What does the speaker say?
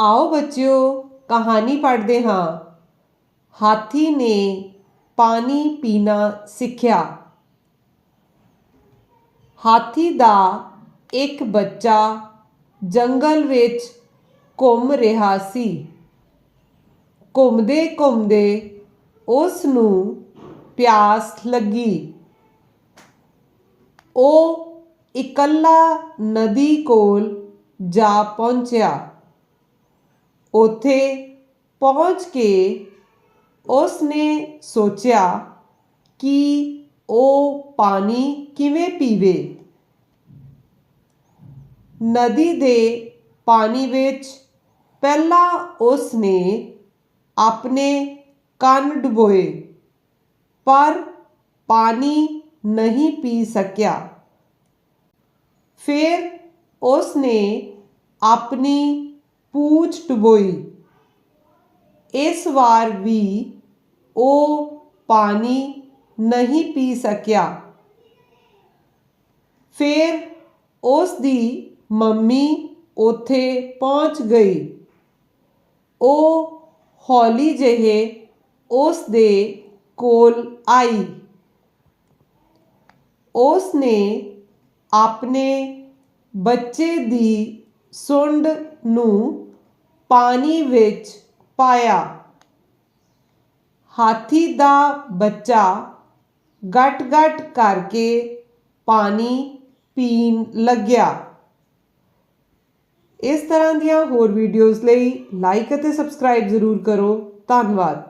ਆਓ ਬੱਚਿਓ, ਕਹਾਣੀ ਪੜ੍ਹਦੇ ਹਾਂ। ਹਾਥੀ ਨੇ ਪਾਣੀ ਪੀਣਾ ਸਿੱਖਿਆ। ਹਾਥੀ ਦਾ ਇੱਕ ਬੱਚਾ ਜੰਗਲ ਵਿੱਚ ਘੁੰਮ ਰਿਹਾ ਸੀ। ਘੁੰਮਦੇ ਘੁੰਮਦੇ ਉਸ ਨੂੰ ਪਿਆਸ ਲੱਗੀ। ਉਹ ਇਕੱਲਾ ਨਦੀ ਕੋਲ ਜਾ ਪਹੁੰਚਿਆ। ਉੱਥੇ ਪਹੁੰਚ ਕੇ ਉਸ ਨੇ ਸੋਚਿਆ ਕਿ ਉਹ ਪਾਣੀ ਕਿਵੇਂ ਪੀਵੇ। ਨਦੀ ਦੇ ਪਾਣੀ ਵਿੱਚ ਪਹਿਲਾਂ ਉਸ ਨੇ ਆਪਣੇ ਕੰਨ ਡੁਬੋਏ, ਪਰ ਪਾਣੀ ਨਹੀਂ ਪੀ ਸਕਿਆ। ਫਿਰ ਉਸ ਨੇ ਆਪਣੀ ਪੂਛ ਡੁਬੋਈ ਇਸ ਵਾਰ ਵੀ ਉਹ ਪਾਣੀ ਨਹੀਂ ਪੀ ਸਕਿਆ ਫਿਰ ਉਸ ਦੀ ਮੰਮੀ ਉੱਥੇ ਪਹੁੰਚ ਗਈ ਉਹ ਹੌਲੀ ਜਿਹੇ ਉਸ ਦੇ ਕੋਲ ਆਈ ਉਸ ਨੇ ਆਪਣੇ ਬੱਚੇ ਦੀ ਸੁੰਡ ਨੂੰ ਪਾਣੀ ਵਿੱਚ ਪਾਇਆ। ਹਾਥੀ ਦਾ ਬੱਚਾ ਗਟ-ਗਟ ਕਰਕੇ ਪਾਣੀ ਪੀਣ ਲੱਗਿਆ। ਇਸ ਤਰ੍ਹਾਂ ਦੀਆਂ ਹੋਰ ਵੀਡੀਓਜ਼ ਲਈ ਲਾਈਕ ਅਤੇ ਸਬਸਕ੍ਰਾਈਬ ਜ਼ਰੂਰ ਕਰੋ। ਧੰਨਵਾਦ।